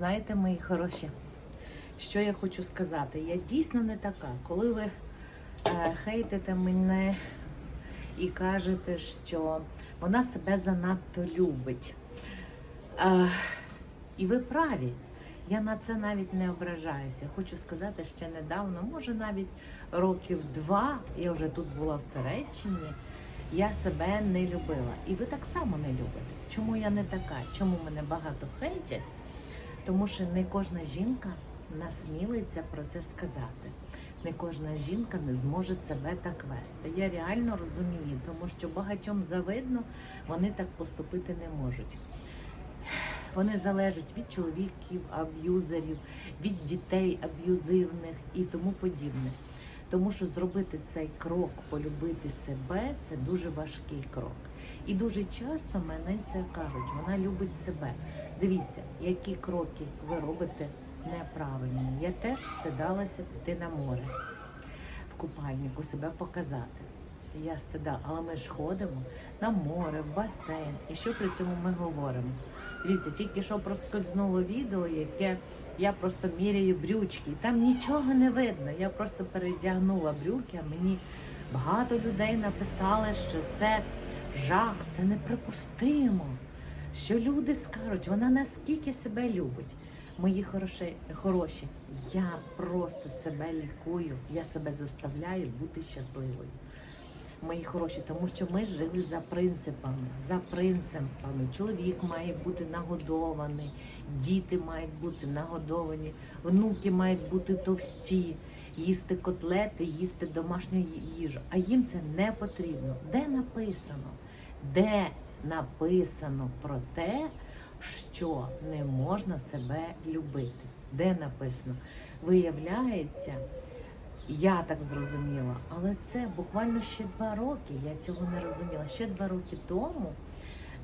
Знаєте, мої хороші, що я хочу сказати? Я дійсно не така. Коли ви е, хейтите мене і кажете, що вона себе занадто любить. Е, і ви праві. Я на це навіть не ображаюся. Хочу сказати, ще недавно, може навіть років два, я вже тут була в Туреччині, я себе не любила. І ви так само не любите. Чому я не така? Чому мене багато хейтять? Тому що не кожна жінка насмілиться про це сказати. Не кожна жінка не зможе себе так вести. Я реально розумію, тому що багатьом завидно вони так поступити не можуть. Вони залежать від чоловіків, аб'юзерів, від дітей аб'юзивних і тому подібне. Тому що зробити цей крок, полюбити себе це дуже важкий крок. І дуже часто мене це кажуть, вона любить себе. Дивіться, які кроки ви робите неправильні. Я теж стидалася піти на море в купальнику, себе показати. Я стида, але ми ж ходимо на море, в басейн. І що при цьому ми говоримо? Дивіться, тільки що проскользнуло відео, яке я просто міряю брючки. Там нічого не видно. Я просто передягнула брюки, а мені багато людей написали, що це жах, це неприпустимо. Що люди скажуть, вона наскільки себе любить. Мої хороші, хороші, я просто себе лікую, я себе заставляю бути щасливою мої хороші, тому що ми жили за принципами. За принципами. Чоловік має бути нагодований, діти мають бути нагодовані, внуки мають бути товсті, їсти котлети, їсти домашню їжу. А їм це не потрібно. Де написано? Де написано про те, що не можна себе любити? Де написано? Виявляється. Я так зрозуміла, але це буквально ще два роки. Я цього не розуміла. Ще два роки тому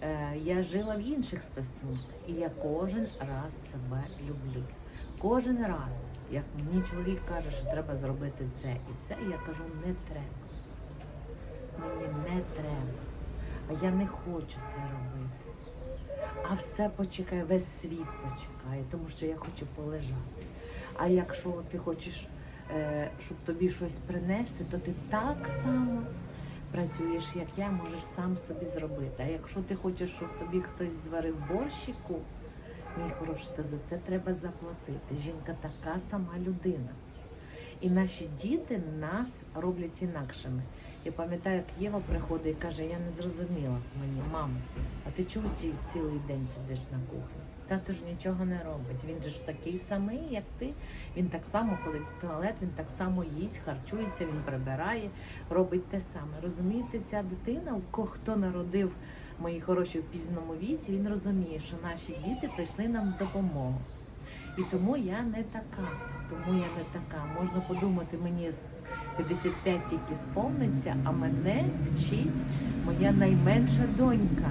е, я жила в інших стосунках, і я кожен раз себе люблю. Кожен раз, як мені чоловік каже, що треба зробити це і це, я кажу, не треба. Мені не треба. А я не хочу це робити. А все почекає, весь світ почекає, тому що я хочу полежати. А якщо ти хочеш щоб тобі щось принести, то ти так само працюєш, як я, можеш сам собі зробити. А якщо ти хочеш, щоб тобі хтось зварив борщику, мій хороший, то за це треба заплатити. Жінка така сама людина. І наші діти нас роблять інакшими. Я пам'ятаю, як Єва приходить і каже, я не зрозуміла мені, мамо, а ти чого ці, цілий день сидиш на кухні? Тато ж нічого не робить. Він же ж такий самий, як ти. Він так само ходить в туалет, він так само їсть, харчується, він прибирає, робить те саме. Розумієте, ця дитина, хто народив мої хороші в пізному віці, він розуміє, що наші діти прийшли нам в допомогу. І тому я не така. Тому я не така. Можна подумати, мені 55 тільки сповниться, а мене вчить моя найменша донька.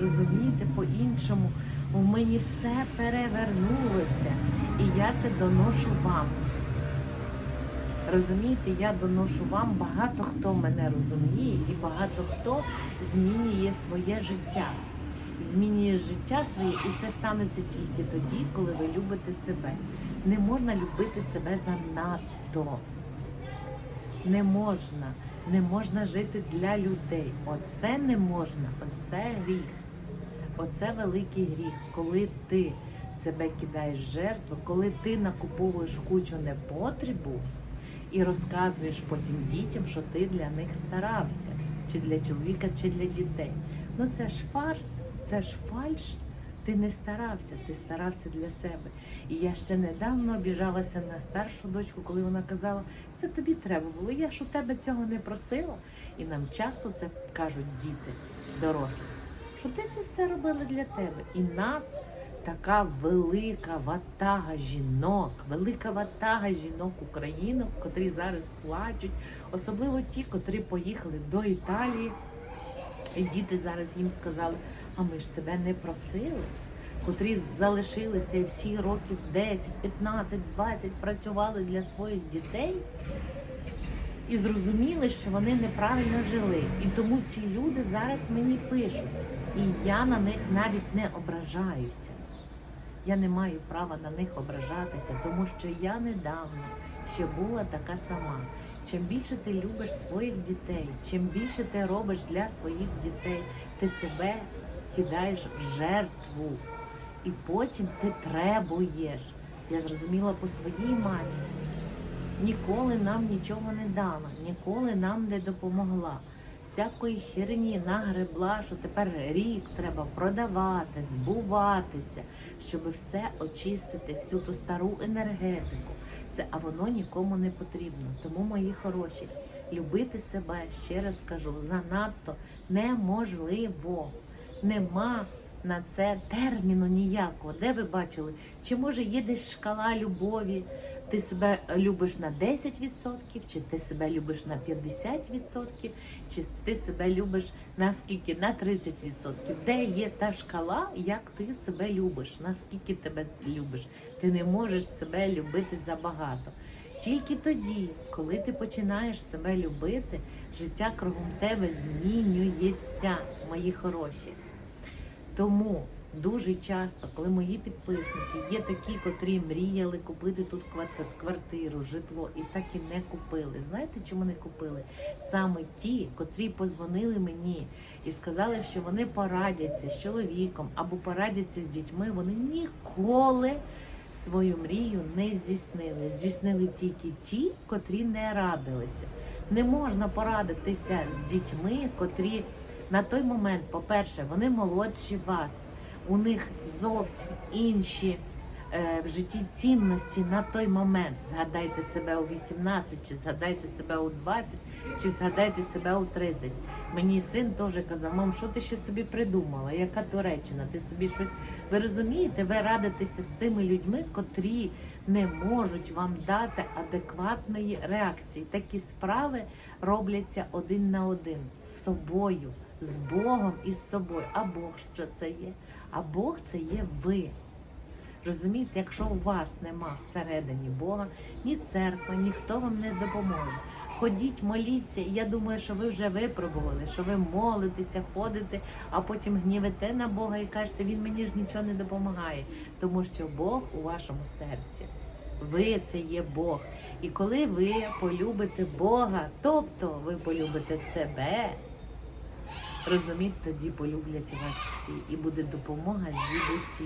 Розумієте, по-іншому у мені все перевернулося, і я це доношу вам. Розумієте, я доношу вам, багато хто мене розуміє, і багато хто змінює своє життя. Змінює життя своє, і це станеться тільки тоді, коли ви любите себе. Не можна любити себе занадто. Не можна. Не можна жити для людей. Оце не можна, оце гріх. Оце великий гріх, коли ти себе кидаєш в жертву, коли ти накуповуєш кучу непотребу і розказуєш потім дітям, що ти для них старався, чи для чоловіка, чи для дітей. Ну це ж фарс, це ж фальш. Ти не старався, ти старався для себе. І я ще недавно обіжалася на старшу дочку, коли вона казала, це тобі треба було. Я ж у тебе цього не просила. І нам часто це кажуть діти, дорослі, що ти це все робила для тебе. І нас така велика ватага жінок, велика ватага жінок українок, котрі зараз плачуть, особливо ті, котрі поїхали до Італії. Діти зараз їм сказали, а ми ж тебе не просили, котрі залишилися і всі років 10, 15, 20 працювали для своїх дітей і зрозуміли, що вони неправильно жили. І тому ці люди зараз мені пишуть. І я на них навіть не ображаюся. Я не маю права на них ображатися, тому що я недавно ще була така сама. Чим більше ти любиш своїх дітей, чим більше ти робиш для своїх дітей, ти себе кидаєш в жертву. І потім ти требуєш. Я зрозуміла по своїй мамі. Ніколи нам нічого не дала, ніколи нам не допомогла. Всякої херні нагребла, що тепер рік треба продавати, збуватися, щоб все очистити, всю ту стару енергетику. Це, а воно нікому не потрібно. Тому, мої хороші, любити себе, ще раз кажу, занадто неможливо. Нема на це терміну ніякого. Де ви бачили? Чи може є десь шкала любові? Ти себе любиш на 10%, чи ти себе любиш на 50%, чи ти себе любиш на скільки? На 30%. Де є та шкала, як ти себе любиш? Наскільки тебе любиш? Ти не можеш себе любити забагато. Тільки тоді, коли ти починаєш себе любити, життя кругом тебе змінюється, мої хороші. Тому дуже часто, коли мої підписники є такі, котрі мріяли купити тут кварти- квартиру, житло і так і не купили. Знаєте, чому не купили? Саме ті, котрі позвонили мені і сказали, що вони порадяться з чоловіком або порадяться з дітьми, вони ніколи свою мрію не здійснили. Здійснили тільки ті, котрі не радилися. Не можна порадитися з дітьми, котрі на той момент, по-перше, вони молодші вас, у них зовсім інші е, в житті цінності на той момент. Згадайте себе у 18, чи згадайте себе у 20, чи згадайте себе у 30. Мені син теж казав, мам, що ти ще собі придумала? Яка Туреччина? Ти собі щось. Ви розумієте, ви радитеся з тими людьми, котрі не можуть вам дати адекватної реакції. Такі справи робляться один на один з собою, з Богом і з собою. А Бог що це є? А Бог це є ви. Розумієте, якщо у вас нема всередині Бога, ні церква, ніхто вам не допоможе. Ходіть, моліться, я думаю, що ви вже випробували, що ви молитеся, ходите, а потім гнівите на Бога і кажете, він мені ж нічого не допомагає, тому що Бог у вашому серці. Ви це є Бог. І коли ви полюбите Бога, тобто ви полюбите себе, розумієте, тоді полюблять вас всі, і буде допомога звідусі.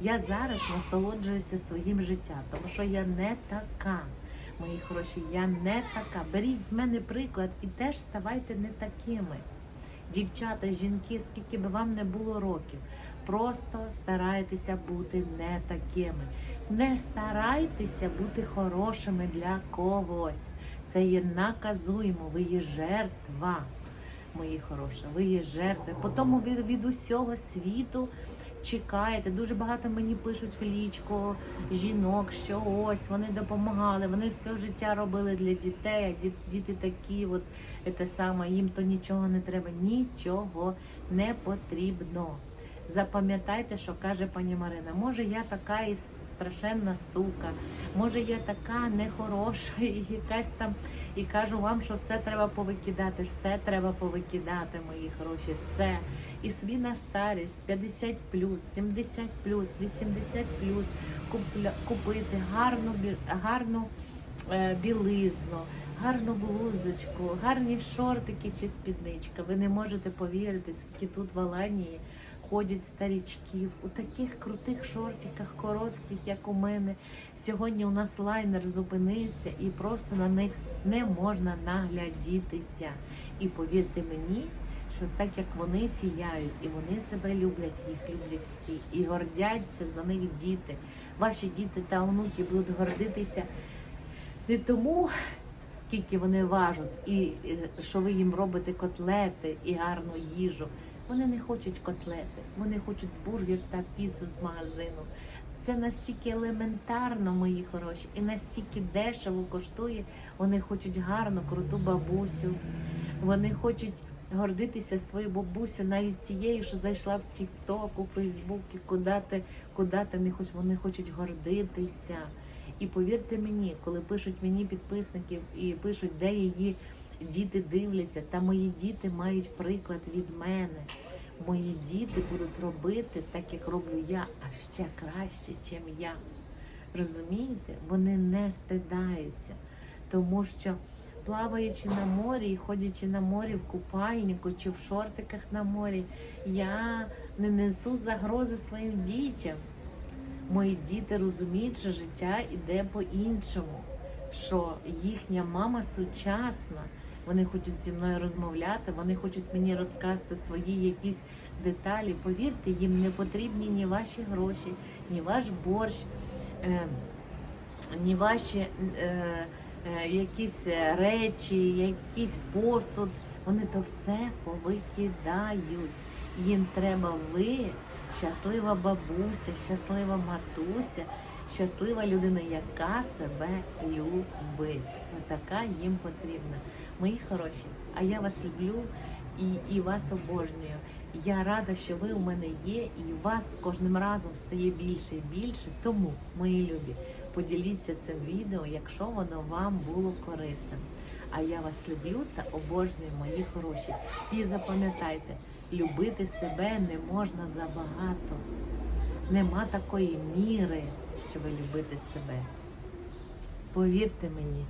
Я зараз насолоджуюся своїм життям, тому що я не така. Мої хороші, я не така. Беріть з мене приклад і теж ставайте не такими. Дівчата, жінки, скільки би вам не було років, просто старайтеся бути не такими. Не старайтеся бути хорошими для когось. Це є наказуємо, ви є жертва, мої хороші, ви є жертви. Потім ви від усього світу чекаєте. Дуже багато мені пишуть в лічку жінок, що ось вони допомагали, вони все життя робили для дітей. а Діти такі, от те саме, їм то нічого не треба, нічого не потрібно. Запам'ятайте, що каже пані Марина. Може, я така і страшенна сука, може я така нехороша, і якась там, і кажу вам, що все треба повикидати, все треба повикидати, мої хороші, все. І собі на старість 50 70 80 купля, купити гарну, гарну е, білизну, гарну блузочку, гарні шортики чи спідничка. Ви не можете повірити, скільки тут в Аланії ходять старічків у таких крутих шортиках, коротких, як у мене. Сьогодні у нас лайнер зупинився і просто на них не можна наглядітися. І повірте мені, що так як вони сіяють і вони себе люблять, їх люблять всі, і гордяться за них діти. Ваші діти та онуки будуть гордитися не тому, скільки вони важать, і е, що ви їм робите котлети і гарну їжу. Вони не хочуть котлети, вони хочуть бургер та піцу з магазину. Це настільки елементарно, мої хороші, і настільки дешево коштує. Вони хочуть гарну, круту бабусю. Вони хочуть гордитися своєю бабусю, навіть тією, що зайшла в Тік-Ток, у Фейсбук, куди ти, куди ти не хочеш, вони хочуть гордитися. І повірте мені, коли пишуть мені підписники і пишуть, де її діти дивляться, та мої діти мають приклад від мене. мої діти будуть робити так, як роблю я, а ще краще, ніж я. Розумієте? Вони не стидаються, тому що плаваючи на морі і ходячи на морі в купальнику чи в шортиках на морі, я не несу загрози своїм дітям. Мої діти розуміють, що життя йде по-іншому, що їхня мама сучасна. Вони хочуть зі мною розмовляти, вони хочуть мені розказати свої якісь деталі. Повірте, їм не потрібні ні ваші гроші, ні ваш борщ, е, ні ваші е, е, якісь речі, якийсь посуд. Вони то все повикидають. Їм треба ви, щаслива бабуся, щаслива матуся, щаслива людина, яка себе любить. Отака їм потрібна. Мої хороші, а я вас люблю і, і вас обожнюю. Я рада, що ви у мене є, і вас кожним разом стає більше і більше. Тому, мої любі, поділіться цим відео, якщо воно вам було корисним. А я вас люблю та обожнюю, мої хороші. І запам'ятайте, любити себе не можна забагато. Нема такої міри, щоб любити себе. Повірте мені.